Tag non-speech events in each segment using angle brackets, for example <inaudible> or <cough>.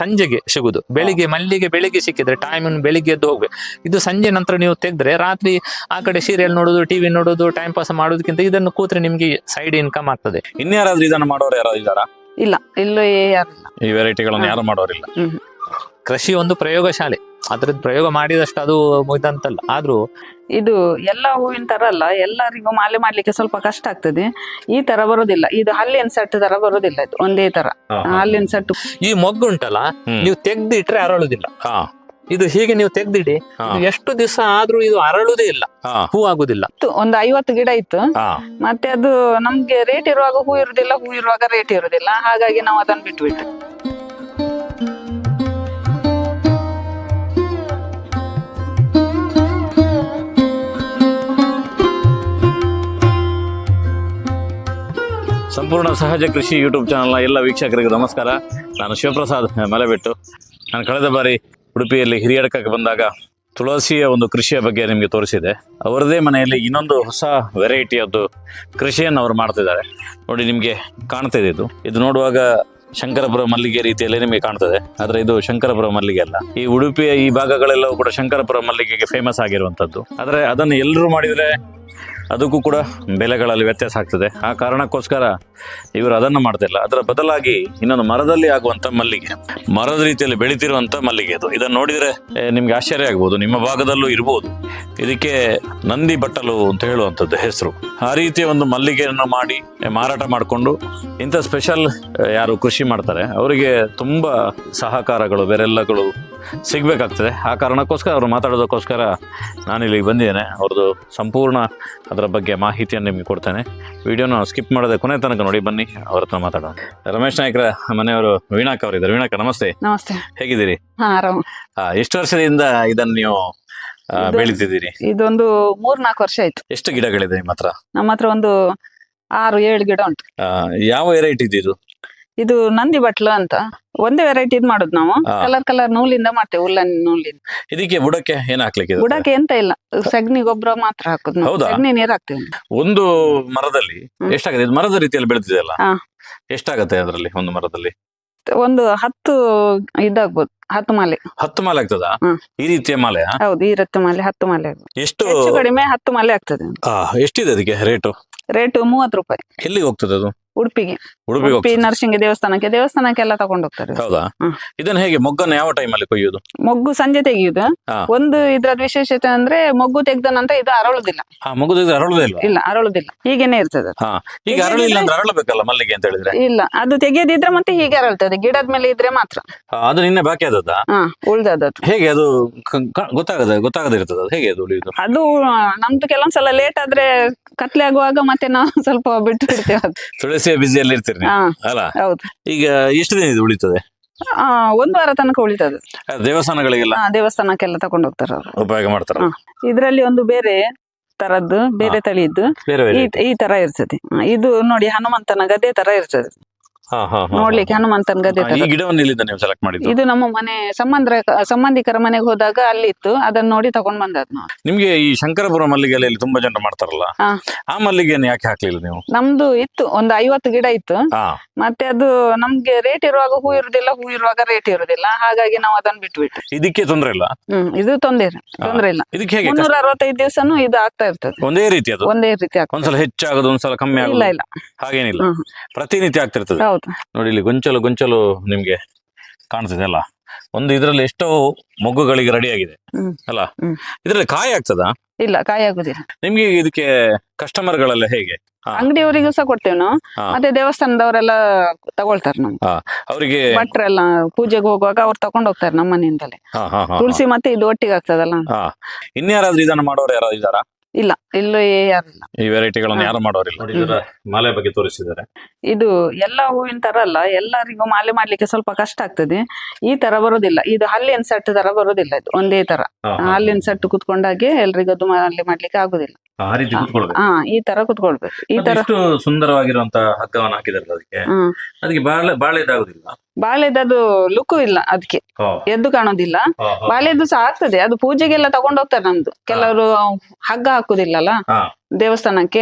ಸಂಜೆಗೆ ಸಿಗುದು. ಬೆಳಿಗ್ಗೆ ಮಲ್ಲಿಗೆ ಬೆಳಿಗ್ಗೆ ಸಿಕ್ಕಿದ್ರೆ ಟೈಮ್ ಬೆಳಿಗ್ಗೆ ಎದ್ದು ಹೋಗ್ಬೇಕು. ಇದು ಸಂಜೆ ನಂತರ ನೀವು ತೆಗೆದ್ರೆ ರಾತ್ರಿ ಆ ಕಡೆ ಸೀರಿಯಲ್ ನೋಡೋದು ಟಿವಿ ನೋಡೋದು ಟೈಮ್ ಪಾಸ್ ಮಾಡೋದಕ್ಕಿಂತ ಇದನ್ನು ಕೂತ್ರೆ ನಿಮ್ಗೆ ಸೈಡ್ ಇನ್ಕಮ್ ಆಗ್ತದೆ. ಇನ್ಯಾರಾದ್ರೂ ಇದನ್ನ ಮಾಡೋರು ಯಾರು ಇದಾರಾ ಇಲ್ಲ ಇಲ್ಲೂ ಯಾರು ಈ ವೆರೈಟಿಗಳನ್ನು ಯಾರು ಮಾಡೋರಿಲ್ಲ. ಕೃಷಿ ಒಂದು ಪ್ರಯೋಗಶಾಲೆ. ಅದ್ರದ್ದು ಪ್ರಯೋಗ ಮಾಡಿದಷ್ಟು ಅದು ಮುಗಿದಂತಲ್ಲ. ಆದ್ರೂ ಇದು ಎಲ್ಲ ಹೂವಿನ ತರ ಅಲ್ಲ ಎಲ್ಲರಿಗೂ ಮಾಲೆ ಮಾಡ್ಲಿಕ್ಕೆ ಸ್ವಲ್ಪ ಕಷ್ಟ ಆಗ್ತದೆ. ಈ ತರ ಬರೋದಿಲ್ಲ. ಇದು ಹಲ್ಲಿನ ಸೆಟ್ ತರ ಬರೋದಿಲ್ಲ ಇದು ಒಂದೇ ತರ. ಹಲ್ಲಿನ ಸೆಟ್ ಈ ಮೊಗ್ಗು ಉಂಟಲ್ಲ. ನೀವು ತೆಗ್ದಿಟ್ರೆ ಅರಳುದಿಲ್ಲ. ಹಾ. ಇದು ಹೀಗೆ ನೀವು ತೆಗ್ದಿಡಿ ಎಷ್ಟು ದಿವಸ ಆದ್ರೂ ಇದು ಅರಳುದೇ ಇಲ್ಲ. ಹೂ. ಆಗುದಿಲ್ಲ. ಒಂದು ಐವತ್ತು ಗಿಡ ಇತ್ತು. ಮತ್ತೆ ಅದು ನಮ್ಗೆ ರೇಟ್ ಇರುವಾಗ ಹೂ ಇರುದಿಲ್ಲ ಹೂ ಇರುವಾಗ ರೇಟ್ ಇರುದಿಲ್ಲ. ಹಾಗಾಗಿ ನಾವು ಅದನ್ನ ಬಿಟ್ಬಿಟ್ಟು ಸಂಪೂರ್ಣ ಸಹಜ ಕೃಷಿ ಯೂಟ್ಯೂಬ್ ಚಾನಲ್ನ ಎಲ್ಲ ವೀಕ್ಷಕರಿಗೆ ನಮಸ್ಕಾರ. ನಾನು ಶಿವಪ್ರಸಾದ್ ಮಲೆಬೆಟ್ಟು. ನಾನು ಕಳೆದ ಬಾರಿ ಉಡುಪಿಯಲ್ಲಿ ಹಿರಿಯಡಕಕ್ಕೆ ಬಂದಾಗ ತುಳಸಿಯ ಒಂದು ಕೃಷಿಯ ಬಗ್ಗೆ ನಿಮಗೆ ತೋರಿಸಿದೆ. ಅವರದೇ ಮನೆಯಲ್ಲಿ ಇನ್ನೊಂದು ಹೊಸ ವೆರೈಟಿಯದ್ದು ಕೃಷಿಯನ್ನು ಅವರು ಮಾಡ್ತಿದ್ದಾರೆ. ನೋಡಿ, ನಿಮಗೆ ಕಾಣ್ತಿದೆ ಇದು ಇದು. ನೋಡುವಾಗ ಶಂಕರಪುರ ಮಲ್ಲಿಗೆ ರೀತಿಯಲ್ಲಿ ನಿಮಗೆ ಕಾಣ್ತದೆ. ಆದರೆ ಇದು ಶಂಕರಪುರ ಮಲ್ಲಿಗೆ ಅಲ್ಲ. ಈ ಉಡುಪಿಯ ಈ ಭಾಗಗಳೆಲ್ಲವೂ ಕೂಡ ಶಂಕರಪುರ ಮಲ್ಲಿಗೆಗೆ ಫೇಮಸ್ ಆಗಿರುವಂಥದ್ದು. ಆದರೆ ಅದನ್ನು ಎಲ್ಲರೂ ಮಾಡಿದರೆ ಅದಕ್ಕೂ ಕೂಡ ಬೆಲೆಗಳಲ್ಲಿ ವ್ಯತ್ಯಾಸ ಆಗ್ತದೆ. ಆ ಕಾರಣಕ್ಕೋಸ್ಕರ ಇವರು ಅದನ್ನು ಮಾಡ್ತಿಲ್ಲ. ಅದರ ಬದಲಾಗಿ ಇನ್ನೊಂದು ಮರದಲ್ಲಿ ಆಗುವಂತ ಮಲ್ಲಿಗೆ, ಮರದ ರೀತಿಯಲ್ಲಿ ಬೆಳಿತಿರುವಂತ ಮಲ್ಲಿಗೆ ಅದು. ಇದನ್ನು ನೋಡಿದ್ರೆ ನಿಮ್ಗೆ ಆಶ್ಚರ್ಯ ಆಗ್ಬೋದು. ನಿಮ್ಮ ಭಾಗದಲ್ಲೂ ಇರ್ಬೋದು. ಇದಕ್ಕೆ ನಂದಿ ಬಟ್ಟಲು ಅಂತ ಹೇಳುವಂಥದ್ದು ಹೆಸರು. ಆ ರೀತಿಯ ಒಂದು ಮಲ್ಲಿಗೆಯನ್ನು ಮಾಡಿ ಮಾರಾಟ ಮಾಡಿಕೊಂಡು, ಇಂಥ ಸ್ಪೆಷಲ್ ಯಾರು ಕೃಷಿ ಮಾಡ್ತಾರೆ, ಅವರಿಗೆ ತುಂಬ ಸಹಕಾರಗಳು, ಬೇರೆಲ್ಲಗಳು ಸಿಗ್ಬೇಕಾಗ್ತದೆ. ಆ ಕಾರಣಕ್ಕೋಸ್ಕರ ಅವ್ರು ಮಾತಾಡೋದಕ್ಕೋಸ್ಕರ ನಾನು ಇಲ್ಲಿಗೆ ಬಂದಿದ್ದೇನೆ. ಅವ್ರದ್ದು ಸಂಪೂರ್ಣ ಅದರ ಬಗ್ಗೆ ಮಾಹಿತಿಯನ್ನು ನಿಮಗೆ ಕೊಡ್ತೇನೆ. ವಿಡಿಯೋನ ಸ್ಕಿಪ್ ಮಾಡದೆ ಕೊನೆ ತನಕ ನೋಡಿ ಬನ್ನಿ ಅವ್ರ ಹತ್ರ ಮಾತಾಡೋಣ. ರಮೇಶ್ ನಾಯ್ಕರ ಮನೆಯವರು ವೀಣಾಕ್ ಅವರಿದ್ದಾರೆ. ವೀಣಾಕ ನಮಸ್ತೆ. ನಮಸ್ತೆ. ಹೇಗಿದ್ದೀರಿ? ಎಷ್ಟು ವರ್ಷದಿಂದ ಇದನ್ನು ನೀವು ಬೆಳಿತಿದ್ದೀರಿ ಬೆಳೀತಿದ್ದೀರಿ? ಇದೊಂದು ಮೂರ್ ನಾಲ್ಕು ವರ್ಷ ಆಯ್ತು. ಎಷ್ಟು ಗಿಡಗಳಿದೆ ನಿಮ್ಮ ಹತ್ರ ನಮ್ಮ ಹತ್ರ ಒಂದು ಆರು ಏಳು ಗಿಡ ಉಂಟು. ಯಾವ ವೆರೈಟಿ ಇದು? ಇದು ನಂದಿ ಬಟ್ಲು ಅಂತ. ಒಂದೇ ವೆರೈಟಿ ಇದ್ ಮಾಡುದು ನಾವು. ಹಾ. ಕಲರ್ ಕಲರ್ ನೂಲಿಂದ ಮಾಡ್ತೇವೆ ಉಲ್ಲನ್ ನೂಲಿಂದ. ಇದಕ್ಕೆ ಬುಡಕ್ಕೆ ಏನ್ ಹಾಕ್ಲಿಕ್ಕೆ ಇದೆ? ಬುಡಕ್ಕೆ ಎಂತ ಇಲ್ಲ. ಸಗ್ನಿ ಗೊಬ್ಬರ ಮಾತ್ರ ಹಾಕುದು ಸಗ್ನಿ ಹೌದಾ? ಸಗಣಿ ನೀರ್ ಹಾಕ್ತೇವೆ ಒಂದು ಮರದಲ್ಲಿ ಹ್ಮ್. ಎಷ್ಟಾಗುತ್ತೆ? ಇದು ಮರದ ರೀತಿಯಲ್ಲಿ ಬೆಳೆದಿದೆ ಅಲ್ಲ? ಎಷ್ಟಾಗತ್ತೆ ಅದರಲ್ಲಿ ಒಂದು ಮರದಲ್ಲಿ? ಒಂದು ಹತ್ತು ಇದಾಗ್ಬೋದು ಹತ್ತು ಮಾಲೆ. ಹತ್ತು ಮಾಲೆ ಆಗ್ತದಾ? ಹ್ಮ್. ಈ ರೀತಿಯ ಮಾಲೆ ಹೌದು ಈ ರತ್ತು ಮಾಲೆ ಹತ್ತು ಮಾಲೆ ಆಗ್ಬೋದು. ಎಷ್ಟು ಹೆಚ್ಚು ಕಡಿಮೆ ಹತ್ತು ಮಾಲೆ ಆಗ್ತದೆ. ಆ, ಎಷ್ಟಿದೆ ಅದಕ್ಕೆ ರೇಟು? ರೇಟ್ ಮೂವತ್ತು ರೂಪಾಯಿ. ಎಲ್ಲಿಗೆ ಹೋಗ್ತದೆ ಅದು? ಉಡುಪಿಗೆ. ಉಡುಪಿಗೆ ಉಡುಪಿ ಹೋಗ್ತದೆ ನರಸಿಂಗ ದೇವಸ್ಥಾನಕ್ಕೆ ದೇವಸ್ಥಾನಕ್ಕೆಲ್ಲ ತಗೊಂಡು ಹೋಗ್ತಾರೆ ಹೌದಾ? ಹ್ಮ್. ಇದನ್ನ ಹೇಗೆ ಮೊಗ್ಗನ್ನು ಯಾವ ಟೈಮಲ್ಲಿ ಕೊಯ್ಯೋದು? ಮೊಗ್ಗು ಸಂಜೆ ತೆಗೆಯುದು. ಹಾ. ಒಂದು ಇದ್ರದ್ ವಿಶೇಷತೆ ಅಂದ್ರೆ ಮೊಗ್ಗು ತೆಗ್ದ ನಂತರ ಇದು ಅರಳುದಿಲ್ಲ. ಅರಳುದೇ ಇಲ್ವಾ? ಇಲ್ಲ ಅರಳುದಿಲ್ಲ. ಹೀಗೇನೆ ಇರ್ತದೆ ಅದು. ಹಾ ಈಗ ಅರಳಿಲ್ಲ ಅಂದ್ರೆ ಅರಳಬೇಕಲ್ಲ ಮಲ್ಲಿಗೆ ಅಂತ ಹೇಳಿದ್ರೆ? ಇಲ್ಲ ಅದು ತೆಗೆಯದಿದ್ರೆ ಮತ್ತೆ ಹೀಗೆ ಅರಳ್ತದೆ. ಗಿಡದ ಮೇಲೆ ಇದ್ರೆ ಮಾತ್ರ. ಆ, ಅದು ನಿನ್ನೆ ಬಾಕಿ ಆದದ್ದ? ಹಾ ಉಳ್ದದ್ದು ಹೇಗೆ ಅದು ಕ- ಕ- ಗೊತ್ತಾಗದ ಗೊತ್ತಾಗದೆ ಇರ್ತದೆ ಅದು? ಹೇಗೆ ಅದು ಉಳಿಯುದು? ಅದು ನಮ್ದು ಕೆಲವೊಂದ್ಸಲ ಲೇಟ್ ಆದ್ರೆ ಕತ್ಲೆ ಆಗುವಾಗ ಮತ್ತೆ ನಾವು <laughs> ಸ್ವಲ್ಪ ಬಿಟ್ಟು ಬಿಡ್ತೇವೆ ಅದು. ಬಿಸಿಯಲ್ಲಿ ಇರ್ತೀರಿ ನೀವು? ಹಾ. ಅಲ್ಲ? ಹೌದು. ಈಗ ಎಷ್ಟು ದಿನ ಇದು ಉಳಿತದೆ? ಆ, ಒಂದು ವಾರ ತನಕ ಉಳಿತದೆ. ಆ, ದೇವಸ್ಥಾನಗಳಿಗೆಲ್ಲ? ಹಾ ದೇವಸ್ಥಾನಕ್ಕೆಲ್ಲ ತಗೊಂಡು ಹೋಗ್ತಾರೆ ಅವರು. ಉಪಯೋಗ ಮಾಡ್ತಾರ? ಇದರಲ್ಲಿ ಇದ್ರಲ್ಲಿ ಒಂದು ಬೇರೆ ತರದ್ದು ಬೇರೆ ತಳಿಯದ್ದು ಬೇರೆ ಬೇರೆ ಈ ಈ ತರ ಇರ್ತದೆ. ಇದು ನೋಡಿ ಹನುಮಂತನ ಗದ್ದೆ ತರ ಇರ್ತದೆ. ನೋಡ್ಲಿಕ್ಕೆ ಹನುಮಂತನ ಗದ್ದೆ ಹಾ. ತರ. ಈ ಗಿಡವನ್ನು ಇಲ್ಲಿಂದ ನೀವು ಸೆಲೆಕ್ಟ್ ಮಾಡಿದ್ದು? ಇದು ನಮ್ಮ ಮನೆ ಸಂಬಂಧ ಸಂಬಂಧಿಕರ ಮನೆಗೆ ಹೋದಾಗ ಅಲ್ಲಿ ಇತ್ತು ಅದನ್ನ ನೋಡಿ ತಗೊಂಡ್ ಬಂದದ್ ನಾವು. ನಿಮ್ಗೆ ಈ ಶಂಕರಪುರ ಮಲ್ಲಿಗೆಯಲ್ಲಿ ತುಂಬಾ ಜನ ಮಾಡ್ತಾರಲ್ಲ? ಹಾ. ಆ ಮಲ್ಲಿಗೆಯನ್ನು ಯಾಕೆ ಹಾಕ್ಲಿಲ್ಲ ನೀವು? ನಮ್ದು ಇತ್ತು ಒಂದು ಐವತ್ತು ಗಿಡ ಇತ್ತು. ಹಾ. ಮತ್ತೆ ಅದು ನಮ್ಗೆ ರೇಟ್ ಇರುವಾಗ ಹೂ ಇರುದಿಲ್ಲ ಹೂ ಇರುವಾಗ ರೇಟ್ ಇರುದಿಲ್ಲ. ಹಾಗಾಗಿ ನಾವು ಅದನ್ನ ಬಿಟ್ಬಿಟ್ಟು ಇದಕ್ಕೆ ತೊಂದ್ರೆ ಇಲ್ಲ? ಹ್ಮ್ ಇದು ತೊಂದರೆ ತೊಂದ್ರೆ ಇಲ್ಲ. ಇದಕ್ಕೆ ಹೇಗೆ ಮುನ್ನೂರ ಅರವತ್ತೈದು ದಿವಸನು ಇದು ಆಗ್ತಾ ಇರ್ತದೆ. ಒಂದೇ ರೀತಿ ಅದು? ಒಂದೇ ರೀತಿ ಆಗ್ತದೆ. ಒಂದ್ಸಲ ಹೆಚ್ಚಾಗೋದು ಒಂದ್ಸಲ ಕಮ್ಮಿ ಆಗಲ್ಲ ಆಗೋದು? ಇಲ್ಲ. ಹಾಗೇನಿಲ್ಲ. ಹ್ಮ್. ಪ್ರತಿನಿತ್ಯ ಆಗ್ತಿರ್ತದೆ? ಹೌದು. ನೋಡಿ ಇಲ್ಲಿ ಗೊಂಚಲು ಗೊಂಚಲು ನಿಮ್ಗೆ ಕಾಣಿಸಿದೆ ಅಲ್ಲ? ಒಂದು ಇದರಲ್ಲಿ ಎಷ್ಟೋ ಮೊಗ್ಗುಗಳಿಗೆ ರೆಡಿ ಆಗಿದೆ. ಅಲ್ಲ. ಇದರಲ್ಲಿ ಕಾಯಿ ಆಗ್ತದಾ? ಇಲ್ಲ ಕಾಯಿ ಆಗುದಿಲ್ಲ. ನಿಮ್ಗೆ ಇದಕ್ಕೆ ಕಸ್ಟಮರ್ ಗಳೆಲ್ಲ ಹೇಗೆ. ಅಂಗಡಿಯವರಿಗೂ ಸಹ ಕೊಡ್ತೇವೆ ನಾವು. ಮತ್ತೆ ದೇವಸ್ಥಾನದವರೆಲ್ಲ ತಗೊಳ್ತಾರೆ ನಮ್ಗೆ. ಅವರಿಗೆ ಭಟ್ರೆಲ್ಲ ಪೂಜೆಗೆ ಹೋಗುವಾಗ ಅವ್ರು ತಗೊಂಡ್ ಹೋಗ್ತಾರೆ ನಮ್ಮ ಮನೆಯಿಂದಲೇ ತುಳಸಿ ಮತ್ತೆ ಇದು ಒಟ್ಟಿಗೆ ಆಗ್ತದಲ್ಲ ಇನ್ಯಾರಾದ್ರೂ ಇದನ್ನ ಮಾಡೋರು ಯಾರು ಇದಾರಾ ಇಲ್ಲ ಇಲ್ಲೂ ಯಾರಿಲ್ಲ. ಈ ವೆರೈಟಿಗಳನ್ನು ಯಾರು ಮಾಡೋರಿಲ್ಲ. ನೋಡಿ ಇದರ ಮಾಲೆ ಬಗ್ಗೆ ತೋರಿಸಿದ್ದಾರೆ. ಇದು ಎಲ್ಲ ಹೂವಿನ ತರ ಅಲ್ಲ ಎಲ್ಲರಿಗೂ ಮಾಲೆ ಮಾಡ್ಲಿಕ್ಕೆ ಸ್ವಲ್ಪ ಕಷ್ಟ ಆಗ್ತದೆ. ಈ ತರ ಬರೋದಿಲ್ಲ ಇದು ಹಲ್ಲಿನ ಸೆಟ್ ತರ ಬರೋದಿಲ್ಲ ಇದು ಒಂದೇ ತರ. ಹಲ್ಲಿನ ಸೆಟ್ ಕುತ್ಕೊಂಡಾಗೆ ಎಲ್ರಿಗೂ ಅದು ಮಾಲೆ ಮಾಡ್ಲಿಕ್ಕೆ ಆಗುದಿಲ್ಲ. ಆ ರೀತಿ ಕೂತ್ಕೊಳ್ಬೇಕು. ಹಾ ಈ ತರ ಕುತ್ಕೊಳ್ಬೇಕು. ಈ ತರ ಇಷ್ಟು ಸುಂದರವಾಗಿರುವಂತಹ ಹಗ್ಗವನ್ನು ಹಾಕಿದಾರಲ್ಲ ಅದಕ್ಕೆ. ಹ್ಮ್. ಅದಕ್ಕೆ ಬಾಳೆ ಬಾಳೆ ಇದಾಗುದಿಲ್ಲ. ಬಾಳೆದದು ಲುಕ್ ಇಲ್ಲ ಅದಕ್ಕೆ ಎದ್ದು ಕಾಣೋದಿಲ್ಲ. ಬಾಳೆದು ಸಹ ಆಗ್ತದೆ. ಅದು ಪೂಜೆಗೆಲ್ಲ ತಗೊಂಡು ಹೋಗ್ತಾರೆ ನಮ್ದು ಕೆಲವರು ಹಗ್ಗ ಹಾಕುದಿಲ್ಲಲ್ಲ. ದೇವಸ್ಥಾನಕ್ಕೆ.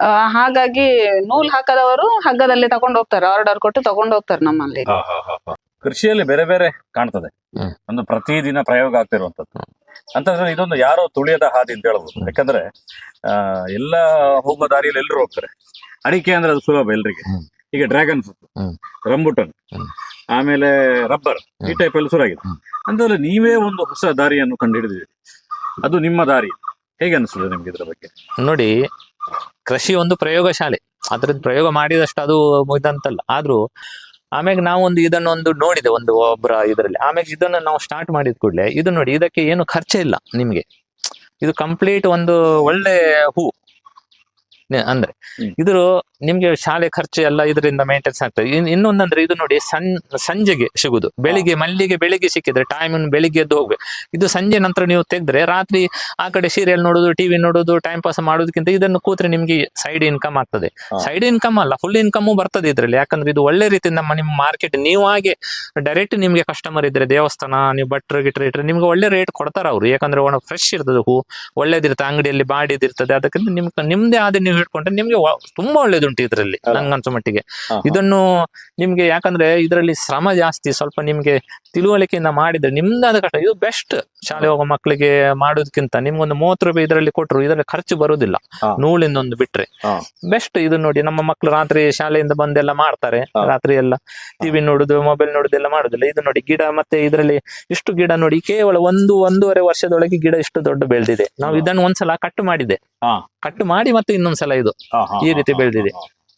ಆ, ಹಾಗಾಗಿ ನೂಲ್ ಹಾಕದವರು ಹಗ್ಗದಲ್ಲಿ ತಗೊಂಡು ಹೋಗ್ತಾರೆ. ಆರ್ಡರ್ ಕೊಟ್ಟು ತಗೊಂಡು ಹೋಗ್ತಾರೆ ನಮ್ಮಲ್ಲಿ. ಕೃಷಿಯಲ್ಲಿ ಬೇರೆ ಬೇರೆ ಕಾಣ್ತದೆ. ಒಂದು ಪ್ರತಿದಿನ ಪ್ರಯೋಗ ಆಗ್ತಿರುವಂತದ್ದು ಅಂತಂದ್ರೆ ಇದೊಂದು ಯಾರೋ ತುಳಿಯದ ಹಾದಿ ಅಂತ ಹೇಳ್ಬೋದು. ಯಾಕಂದ್ರೆ ಆ ಎಲ್ಲ ಹೋಗೋ ದಾರಿಯಲ್ಲಿ ಎಲ್ಲರೂ ಹೋಗ್ತಾರೆ. ಅಡಿಕೆ ಅಂದ್ರೆ ಅದು ಸುಲಭ ಎಲ್ರಿಗೆ. ಈಗ ಡ್ರ್ಯಾಗನ್ ಫ್ರೂಟ್ ರಂಬುಟನ್ ಆಮೇಲೆ ರಬ್ಬರ್ ಈ ಟೈಪ್ ಎಲ್ಲ ಶುರುವಾಗಿದೆ ಆಗಿದೆ. ಅಂದ್ರೆ ನೀವೇ ಒಂದು ಹೊಸ ದಾರಿಯನ್ನು ಕಂಡುಹಿಡಿದಿರಿ ಅದು ನಿಮ್ಮ ದಾರಿ. ಹೇಗೆ ಅನಿಸ್ತದೆ ನಿಮ್ಗೆ ಇದ್ರ ಬಗ್ಗೆ? ನೋಡಿ ಕೃಷಿ ಒಂದು ಪ್ರಯೋಗ ಶಾಲೆ ಅದ್ರದ್ದು ಪ್ರಯೋಗ ಮಾಡಿದಷ್ಟು ಅದು ಮುಗಿದಂತಲ್ಲ. ಆದ್ರೂ ಆಮೇಲೆ ನಾವು ಒಂದು ಇದನ್ನೊಂದು ನೋಡಿದೆ ಒಂದು ಒಬ್ಬರ ಇದರಲ್ಲಿ. ಆಮೇಲೆ ಇದನ್ನ ನಾವು ಸ್ಟಾರ್ಟ್ ಮಾಡಿದ ಕೂಡಲೇ ಇದು ನೋಡಿ ಇದಕ್ಕೆ ಏನು ಖರ್ಚೇ ಇಲ್ಲ ನಿಮ್ಗೆ. ಇದು ಕಂಪ್ಲೀಟ್ ಒಂದು ಒಳ್ಳೆ ಹೂ ಅಂದ್ರೆ ಇದ್ರು ನಿಮ್ಗೆ ಶಾಲೆ ಖರ್ಚು ಎಲ್ಲ ಇದರಿಂದ ಮೇಂಟೆನ್ಸ್ ಆಗ್ತದೆ. ಇನ್- ಇನ್ನೊಂದಂದ್ರೆ ಇದು ನೋಡಿ ಸಣ್ಣ ಸಂಜೆಗೆ ಸಿಗುದು. ಬೆಳಿಗ್ಗೆ ಮಲ್ಲಿಗೆ ಬೆಳಿಗ್ಗೆ ಸಿಕ್ಕಿದ್ರೆ ಟೈಮ್ ಬೆಳಿಗ್ಗೆ ಎದ್ದು ಹೋಗ್ಬೇಕು. ಇದು ಸಂಜೆ ನಂತರ ನೀವು ತೆಗೆದ್ರೆ ರಾತ್ರಿ ಆ ಕಡೆ ಸೀರಿಯಲ್ ನೋಡೋದು ಟಿವಿ ನೋಡೋದು ಟೈಮ್ ಪಾಸ್ ಮಾಡೋದಕ್ಕಿಂತ ಇದನ್ನು ಕೂತ್ರೆ ನಿಮ್ಗೆ ಸೈಡ್ ಇನ್ಕಮ್ ಆಗ್ತದೆ. ಸೈಡ್ ಇನ್ಕಮ್ ಅಲ್ಲ ಫುಲ್ ಇನ್ಕಮ್ ಬರ್ತದೆ ಇದ್ರಲ್ಲಿ. ಯಾಕಂದ್ರೆ ಇದು ಒಳ್ಳೆ ರೀತಿ ನಮ್ಮ ನಿಮ್ಮ ಮಾರ್ಕೆಟ್ ನೀವು ಹಾಗೆ ಡೈರೆಕ್ಟ್ ನಿಮ್ಗೆ ಕಸ್ಟಮರ್ ಇದ್ರೆ ದೇವಸ್ಥಾನ ನೀವು ಭಟ್ರು ಗಿಟ್ರು ಇಟ್ರೆ ನಿಮ್ಗೆ ಒಳ್ಳೆ ರೇಟ್ ಕೊಡ್ತಾರೆ ಅವ್ರು. ಯಾಕಂದ್ರೆ ಒಣ ಫ್ರೆಶ್ ಇರ್ತದೆ ಹೂ. ಒಳ್ಳೇದಿರ್ತದೆ ಅಂಗಡಿಯಲ್ಲಿ ಬಾಡಿದಿರ್ತದೆ. ಅದಕ್ಕಿಂತ ನಿಮ್ ನಿಮ್ದೇ ಆದ ನೀವು ಹಿಡ್ಕೊಂಡ್ರೆ ನಿಮ್ಗೆ ತುಂಬಾ ಒಳ್ಳೇದುಂಟು ಇದರಲ್ಲಿ. ನಂಗನ್ಸೋ ಮಟ್ಟಿಗೆ. ಇದನ್ನು ನಿಮ್ಗೆ ಯಾಕಂದ್ರೆ ಇದರಲ್ಲಿ ಶ್ರಮ ಜಾಸ್ತಿ ಸ್ವಲ್ಪ ನಿಮ್ಗೆ ತಿಳುವಳಿಕೆಯಿಂದ ಮಾಡಿದ್ರೆ ನಿಮ್ದಾದ ಕಷ್ಟ ಇದು ಬೆಸ್ಟ್ ಶಾಲೆ ಹೋಗೋ ಮಕ್ಕಳಿಗೆ ಮಾಡೋದಕ್ಕಿಂತ ನಿಮ್ಗೊಂದು ಮೂವತ್ತು ರೂಪಾಯಿ ಇದರಲ್ಲಿ ಕೊಟ್ರು ಇದರಲ್ಲಿ ಖರ್ಚು ಬರುದಿಲ್ಲ. ನೂಲಿಂದ ಒಂದು ಬಿಟ್ರೆ. ಬೆಸ್ಟ್ ಇದು ನೋಡಿ ನಮ್ಮ ಮಕ್ಕಳು ರಾತ್ರಿ ಶಾಲೆಯಿಂದ ಬಂದೆಲ್ಲ ಮಾಡ್ತಾರೆ. ರಾತ್ರಿ ಎಲ್ಲ ಟಿವಿ ನೋಡುದು ಮೊಬೈಲ್ ನೋಡುದು ಎಲ್ಲ ಮಾಡುದಿಲ್ಲ. ಇದು ನೋಡಿ ಗಿಡ ಮತ್ತೆ ಇದರಲ್ಲಿ ಇಷ್ಟು ಗಿಡ ನೋಡಿ ಕೇವಲ ಒಂದು ಒಂದೂವರೆ ವರ್ಷದೊಳಗೆ ಗಿಡ ಇಷ್ಟು ದೊಡ್ಡ ಬೆಳೆದಿದೆ. ನಾವು. ಇದನ್ನು ಒಂದ್ಸಲ ಕಟ್ ಮಾಡಿದೆ. ಕಟ್ ಮಾಡಿ ಮತ್ತೆ ಇನ್ನೊಂದ್ಸಲ ಇದು ಈ ರೀತಿ ಬೆಳೆದಿದೆ.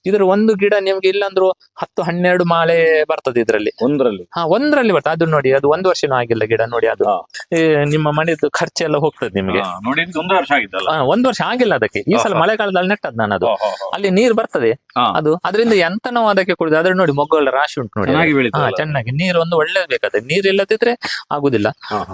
ಇದ್ರ ಒಂದು ಗಿಡ ನಿಮ್ಗೆ ಇಲ್ಲಾಂದ್ರು ಹತ್ತು ಹನ್ನೆರಡು ಮಾಲೆ ಬರ್ತದೆ ಇದರಲ್ಲಿ. ಒಂದರಲ್ಲಿ? ಹಾ ಒಂದ್ರಲ್ಲಿ ಬರ್ತದೆ. ಅದು ನೋಡಿ ಅದು ಒಂದು ವರ್ಷನೂ ಆಗಿಲ್ಲ ಗಿಡ ನೋಡಿ ಅದು. ನಿಮ್ಮ ಮನೆದು ಖರ್ಚೆಲ್ಲ ಹೋಗ್ತದೆ ನಿಮಗೆ. ನೋಡಿ ಒಂದು ವರ್ಷ ಆಗಿದ್ದಲ್ಲ ಒಂದು ವರ್ಷ ಆಗಿಲ್ಲ ಅದಕ್ಕೆ. ಈ ಸಲ. ಮಳೆಗಾಲದಲ್ಲಿ ನೆಟ್ಟದ್ ನಾನು ಅದು. ಅಲ್ಲಿ ನೀರು ಬರ್ತದೆ. ಅದು ಅದರಿಂದ ಎಂತ ನಾವು ಅದಕ್ಕೆ ಕುಡಿದು ಅದ್ರ ನೋಡಿ ಮೊಗ್ಗುಗಳ ರಾಶಿ ಉಂಟು ನೋಡಿ. ಚೆನ್ನಾಗಿ ನೀರು ಒಂದು ಒಳ್ಳೇದು ಬೇಕಾದ್ರೆ. ನೀರ್ ಇಲ್ಲದಿದ್ರೆ ಆಗುದಿಲ್ಲ.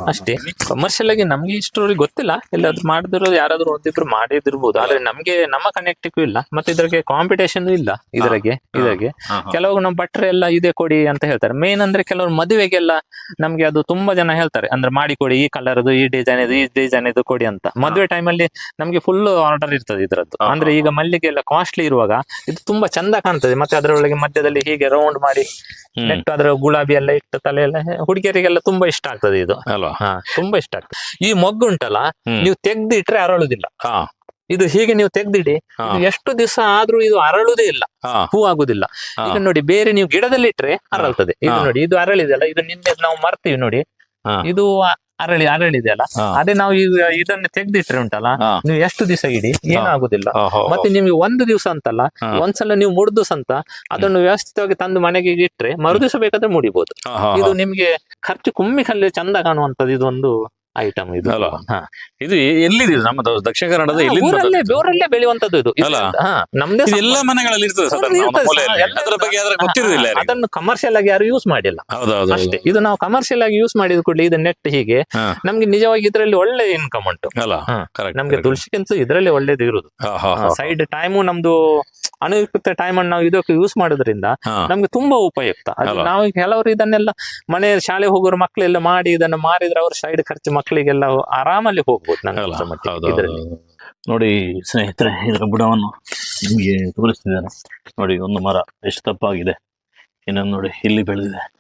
ಅಷ್ಟೇ. ಕಮರ್ಷಿಯಲ್ ಆಗಿ ನಮ್ಗೆ ಇಷ್ಟು ಗೊತ್ತಿಲ್ಲ. ಎಲ್ಲಾದ್ರೂ ಮಾಡಿದ್ರು ಯಾರಾದ್ರೂ ಒಂದಿಬ್ರು ಮಾಡಿದಿರ್ಬೋದು ಆದ್ರೆ ನಮ್ಗೆ ನಮ್ಮ ಕನೆಕ್ಟಿವ್ ಇಲ್ಲ. ಮತ್ತೆ ಇದ್ರಿಗೆ ಕಾಂಪಿಟೇಷನ್ ಇಲ್ಲ ಇದ್ರಾಗೆ ಇದ್ರಾಗೆ. ಕೆಲವ್ರು. ಕೆಲವು ನಮ್ಮ ಭಟ್ರೆ ಎಲ್ಲ ಇದೇ ಕೊಡಿ ಅಂತ ಹೇಳ್ತಾರೆ. ಮೇನ್ ಅಂದ್ರೆ ಕೆಲವರು ಮದುವೆಗೆಲ್ಲ ನಮ್ಗೆ ಅದು ತುಂಬಾ ಜನ ಹೇಳ್ತಾರೆ. ಅಂದ್ರೆ ಮಾಡಿ ಕೊಡಿ ಈ ಕಲರ್ ಈ ಡಿಸೈನ್ ಇದು ಈ ಡಿಸೈನ್ ಇದು ಕೊಡಿ ಅಂತ. ಮದುವೆ ಟೈಮಲ್ಲಿ ನಮಗೆ ಫುಲ್ ಆರ್ಡರ್ ಇರ್ತದೆ ಇದ್ರದ್ದು. ಅಂದ್ರೆ ಈಗ ಮಲ್ಲಿಗೆ ಎಲ್ಲ ಕಾಸ್ಟ್ಲಿ ಇರುವಾಗ ಇದು ತುಂಬಾ ಚಂದ ಕಾಣ್ತದೆ. ಮತ್ತೆ ಅದರೊಳಗೆ ಮಧ್ಯದಲ್ಲಿ ಹೀಗೆ ರೌಂಡ್ ಮಾಡಿ. ನೆಟ್ಟು ಅದರ ಗುಲಾಬಿ ಎಲ್ಲ ಇಟ್ಟು ತಲೆ ಎಲ್ಲ ಹುಡುಗಿಯರಿಗೆಲ್ಲ ತುಂಬಾ ಇಷ್ಟ ಆಗ್ತದೆ ಇದು. ಅಲ್ವಾ? ತುಂಬಾ ಇಷ್ಟ ಆಗ್ತದೆ. ಈ ಮೊಗ್ಗು ಉಂಟಲ್ಲ ಹ್ಮ್. ನೀವು ತೆಗ್ದಿಟ್ರೆ ಅರಳುದಿಲ್ಲ. ಹಾ. ಇದು ಹೀಗೆ ನೀವು ತೆಗ್ದಿಡಿ ಎಷ್ಟು ದಿವಸ ಆದ್ರೂ ಇದು ಅರಳುದೇ ಇಲ್ಲ. ಹೂ. ಆಗುದಿಲ್ಲ. ಈಗ ನೋಡಿ ಬೇರೆ ನೀವು ಗಿಡದಲ್ಲಿ ಇಟ್ರೆ ಅರಳ್ತದೆ. ಇದು ನೋಡಿ ಇದು ಅರಳಿದೆಯಲ್ಲ ಇದು ನಿನ್ನೆ ನಾವು ಮರ್ತೀವಿ ನೋಡಿ. ಇದು ಅರಳಿ ಅರಳಿ ಅರಳಿದೆಯಲ್ಲ ಹಾ. ಅದೇ ನಾವು ಈಗ ಇದನ್ನ ತೆಗ್ದಿಟ್ರೆ ಉಂಟಲ್ಲ ನೀವು ಎಷ್ಟು ದಿವಸ ಇಡಿ ಏನಾಗುದಿಲ್ಲ. ಮತ್ತೆ ನಿಮ್ಗೆ ಒಂದು ದಿವಸ ಅಂತಲ್ಲ. ಒಂದ್ಸಲ ನೀವು ಮೂರ್ ದಿವಸ ಅಂತ ಅದನ್ನು ವ್ಯವಸ್ಥಿತವಾಗಿ ತಂದು ಮನೆಗೆ ಇಟ್ರೆ ಮರು ದಿವಸ ಬೇಕಾದ್ರೆ ಮುಡಿಬಹುದು ಇದು. ನಿಮ್ಗೆ ಖರ್ಚು ಕುಮ್ಮಿ ಕಲ್ಲಿ ಚಂದ ಕಾಣುವಂತದ್ದು ಇದೊಂದು ಐಟಮ್ ಇದು ಅಲ್ಲ. ಹಾ. ಇದು ಎಲ್ಲಿದೆ ಇದು? ನಮ್ಮ ದ- ದಕ್ಷಿಣ ಕನ್ನಡದ ಎಲ್ಲಿ ಊರಲ್ಲೇ ಊರಲ್ಲೇ ಬೆಳೆಯುವಂತದ್ದು ಇದು. ಇದು ಅಲ್ಲ? ಹಾ ನಮ್ದೇ ಇದು ಎಲ್ಲ ಮನೆಗಳಲ್ಲಿ ಇರ್ತದೆ ಸರ್ ಅದರ ಬಗ್ಗೆ ಗೊತ್ತಿರುವುದಿಲ್ಲ ಹಾ, ಅದನ್ನು ಕಮರ್ಷಿಯಲ್ ಆಗಿ ಯಾರು ಯೂಸ್ ಮಾಡಿಲ್ಲ. ಹೌದೌದು ಅಷ್ಟೇ. ಇದು ನಾವು ಕಮರ್ಷಿಯಲ್ ಆಗಿ ಯೂಸ್ ಮಾಡಿದ ಕೂಡಲೇ ಇದು ನೆಟ್ ಹೀಗೆ. ಹಾ. ನಮ್ಗೆ ನಿಜವಾಗಿ ಇದರಲ್ಲಿ ಒಳ್ಳೆ ಇನ್ಕಮ್ ಉಂಟು. ಅಲ್ಲ ಹಾ. ಕರೆಕ್ಟ್ ನಮ್ಗೆ ತುಳಸಿಗಿಂತ ಇದರಲ್ಲಿ ಒಳ್ಳೇದು ಇರುದು ಸೈಡ್ ಟೈಮು ನಮ್ದು ಅನುಪಯುಕ್ತ ಟೈಮ್ ಅನ್ನು ನಾವು ಇದಕ್ಕೆ ಯೂಸ್ ಮಾಡೋದ್ರಿಂದ ನಮ್ಗೆ ತುಂಬಾ ಉಪಯುಕ್ತ. ಅದು? ನಾವು ಕೆಲವರು ಇದನ್ನೆಲ್ಲ ಮನೆ ಶಾಲೆ ಹೋಗೋರು ಮಕ್ಕಳೆಲ್ಲ ಮಾಡಿ ಇದನ್ನು ಮಾರಿದ್ರೆ ಅವ್ರ ಸೈಡ್ ಖರ್ಚು ಮಕ್ಕಳಿಗೆಲ್ಲ ಆರಾಮಲ್ಲಿ ಹೋಗ್ಬೋದು ನಂಗೆ ಇದರಲ್ಲಿ. ನೋಡಿ ಸ್ನೇಹಿತರೆ ಇದರ ಬುಡವನ್ನು ನಿಮಗೆ ತೋರಿಸ್ತಿದ್ದಾರೆ ನೋಡಿ ಒಂದು ಮರ ಎಷ್ಟು ತಪ್ಪಾಗಿದೆ. ಇನ್ನೊಂದು ನೋಡಿ ಇಲ್ಲಿ ಬೆಳೆದಿದೆ.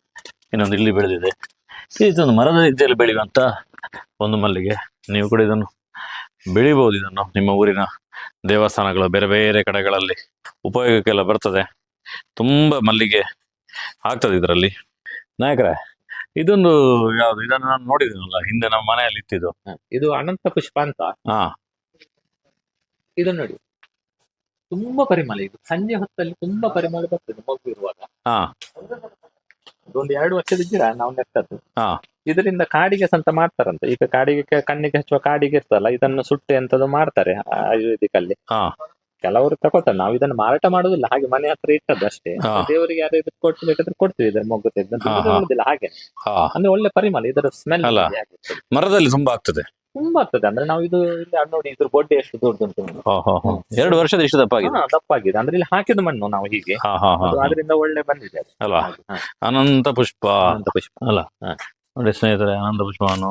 ಇನ್ನೊಂದು ಇಲ್ಲಿ ಬೆಳೆದಿದೆ. ಇದೊಂದು ಮರದ ರೀತಿಯಲ್ಲಿ ಬೆಳೆಯುವಂತ ಒಂದು ಮಲ್ಲಿಗೆ. ನೀವು ಕೂಡ ಇದನ್ನು ಬೆಳಿಬಹುದು ಇದನ್ನು ನಿಮ್ಮ ಊರಿನ ದೇವಸ್ಥಾನಗಳು ಬೇರೆ ಬೇರೆ ಕಡೆಗಳಲ್ಲಿ ಉಪಯೋಗಕ್ಕೆಲ್ಲ ಬರ್ತದೆ. ತುಂಬಾ ಮಲ್ಲಿಗೆ ಆಗ್ತದೆ ಇದರಲ್ಲಿ. ನಾಯಕರ ಇದೊಂದು ಯಾವ್ದು ಇದನ್ನು ನಾನು ನೋಡಿದ್ದೀನಲ್ಲ ಹಿಂದೆ ನಮ್ಮ ಮನೆಯಲ್ಲಿ ಇತ್ತಿದ್ದು ಇದು ಅನಂತ ಪುಷ್ಪ ಅಂತ. ಹಾ. ಇದು ನೋಡಿ. ತುಂಬಾ ಪರಿಮಳ ಇದು. ಸಂಜೆ ಹೊತ್ತಲ್ಲಿ ತುಂಬಾ ಪರಿಮಳ ಬರ್ತದೆ ಮಗು ಇರುವಾಗ. ಹಾ. ಒಂದು ಎರಡು ವರ್ಷದ ಗಿಡ ನಾವು ನೆಟ್ಟದ್ದು. ಹಾ. ಇದರಿಂದ ಕಾಡಿಗೆ ಸಂತ ಮಾಡ್ತಾರಂತೆ. ಈಗ ಕಾಡಿಗೆ ಕ- ಕಣ್ಣಿಗೆ ಹಚ್ಚುವ ಕಾಡಿಗೆ ಇರ್ತಲ್ಲ ಇದನ್ನು ಸುಟ್ಟೆ ಅಂತದ್ದು ಮಾಡ್ತಾರೆ ಆಯುರ್ವೇದಿಕ್ ಅಲ್ಲಿ ಹಾ. ಕೆಲವರು ತಗೋತಾರೆ. ನಾವು ಇದನ್ನು ಮಾರಾಟ ಮಾಡುದಿಲ್ಲ ಹಾಗೆ ಮನೆ ಹತ್ರ ಇಟ್ಟದ್ದು ಅಷ್ಟೇ. ಹಾ. ದೇವರಿಗೆ ಯಾರು ಇದಕ್ಕೆ ಕೊಟ್ಟು ಬೇಕಾದ್ರೆ ಕೊಡ್ತೀವಿ ಇದರ ಮೊಗ್ಗು ತೆಗೆದು. ಹಾ, ಹಾ. ಹಾಗೆ. ಹಾ. ಅಂದ್ರೆ ಒಳ್ಳೆ ಪರಿಮಳ. ಇದರ ಸ್ಮೆಲ್ ಅಲ್ಲ. ಮರದಲ್ಲಿ ತುಂಬಾ ಆಗ್ತದೆ ತುಂಬಾ ಆಗ್ತದೆ. ಅಂದ್ರೆ ನಾವು ಇದು ಇಲ್ಲಿ ಅದ್ ನೋಡಿ ಇದ್ರ ಬೊಡ್ಡೆ ಎಷ್ಟು ದೊಡ್ಡದುಂಟು ಉಂಟು ಎರಡು ವರ್ಷದ ಇಷ್ಟು ದಪ್ಪಾಗಿದೆ. ಹಾ, ದಪ್ಪಾಗಿದೆ. ಅಂದ್ರೆ ಇಲ್ಲಿ ಹಾಕಿದ ಮಣ್ಣು ನಾವು ಹೀಗೆ. ಹಾ ಹಾ ಹಾ ಅದು ಅದರಿಂದ ಒಳ್ಳೆ ಬಂದಿದೆ ಅದು. ಅಲ್ವಾ? ಹಾಗೆ, ಹಾ. ಅನಂತ ಪುಷ್ಪ. ಅನಂತ ಪುಷ್ಪ. ಅಲ್ಲ? ಹಾ. ನೋಡಿ ಸ್ನೇಹಿತರೆ ಅನಂತ ಪುಷ್ಪವನ್ನು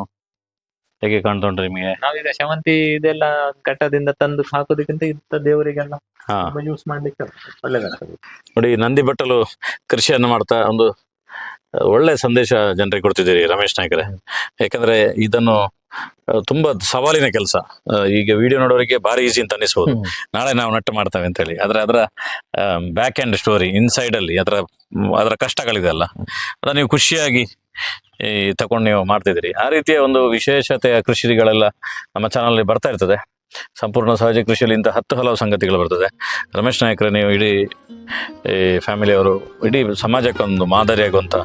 ಹೇಗೆ ಕಾಣ್ತಾ ಉಂಟು ನಿಮಗೆ? ನಾವೀಗ ಶಾವಂತಿ ಇದೆಲ್ಲ ಘಟ್ಟದಿಂದ ತಂದು ಹಾಕೋದಕ್ಕಿಂತ ಇಂಥ ದೇವರಿಗೆಲ್ಲ ಹಾ. ಯೂಸ್ ಮಾಡ್ಲಿಕ್ಕೆ ಒಳ್ಳೇದಾಗ್ತದೆ. ನೋಡಿ ನಂದಿ ಬಟ್ಟಲು ಕೃಷಿಯನ್ನು ಮಾಡ್ತಾ ಒಂದು ಒಳ್ಳೆ ಸಂದೇಶ ಜನರಿಗೆ ಕೊಡ್ತಿದ್ದೀರಿ ರಮೇಶ್ ನಾಯ್ಕರೇ. ಯಾಕಂದ್ರೆ ಇದನ್ನು ತುಂಬಾ ಸವಾಲಿನ ಕೆಲಸ. ಈಗ ವಿಡಿಯೋ ನೋಡೋರಿಗೆ ಭಾರಿ ಈಸಿ ಅಂತ ಅನಿಸ್ಬೋದು ನಾಳೆ ನಾವು ನಟ್ಟು ಮಾಡ್ತೇವೆ ಅಂತ ಹೇಳಿ. ಆದ್ರೆ ಅದರ ಬ್ಯಾಕ್ ಎಂಡ್ ಸ್ಟೋರಿ ಇನ್ಸೈಡ್ ಅಲ್ಲಿ ಅದರ ಅದರ ಕಷ್ಟಗಳಿದೆ ಅಲ್ಲ. ಅದ ನೀವು ಖುಷಿಯಾಗಿ ಈ ತಗೊಂಡು ನೀವು ಮಾಡ್ತಿದ್ದೀರಿ. ಆ ರೀತಿಯ ಒಂದು ವಿಶೇಷತೆಯ ಕೃಷಿಗಳೆಲ್ಲ ನಮ್ಮ ಚಾನಲ್ ಬರ್ತಾ ಇರ್ತದೆ. ಸಂಪೂರ್ಣ ಸಹಜ ಕೃಷಿಯಲ್ಲಿ ಇಂಥ ಹತ್ತು ಹಲವು ಸಂಗತಿಗಳು ಬರ್ತದೆ. ರಮೇಶ್ ನಾಯಕರ, ನೀವು ಇಡೀ ಈ ಫ್ಯಾಮಿಲಿಯವರು ಇಡೀ ಸಮಾಜಕ್ಕೊಂದು ಮಾದರಿಯಾಗುವಂಥ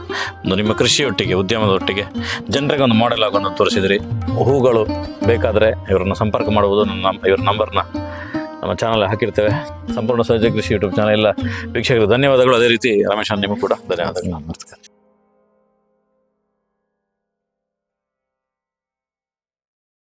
ಒಂದು ನಿಮ್ಮ ಕೃಷಿಯೊಟ್ಟಿಗೆ, ಉದ್ಯಮದೊಟ್ಟಿಗೆ ಜನರಿಗೆ ಒಂದು ಮಾಡೆಲ್ ಆಗುವಂಥ ತೋರಿಸಿದ್ರಿ. ಹೂಗಳು ಬೇಕಾದರೆ ಇವರನ್ನು ಸಂಪರ್ಕ ಮಾಡುವುದು ನನ್ನ ಇವ್ರ ನಂಬರ್ನ ನಮ್ಮ ಚಾನಲ್ ಹಾಕಿರ್ತೇವೆ. ಸಂಪೂರ್ಣ ಸಹಜ ಕೃಷಿ ಯೂಟ್ಯೂಬ್ ಚಾನಲ್ ಎಲ್ಲ ವೀಕ್ಷಕರು ಧನ್ಯವಾದಗಳು. ಅದೇ ರೀತಿ ರಮೇಶ್ ನಿಮಗೂ ಕೂಡ ಧನ್ಯವಾದಗಳು. ನಮಸ್ಕಾರ.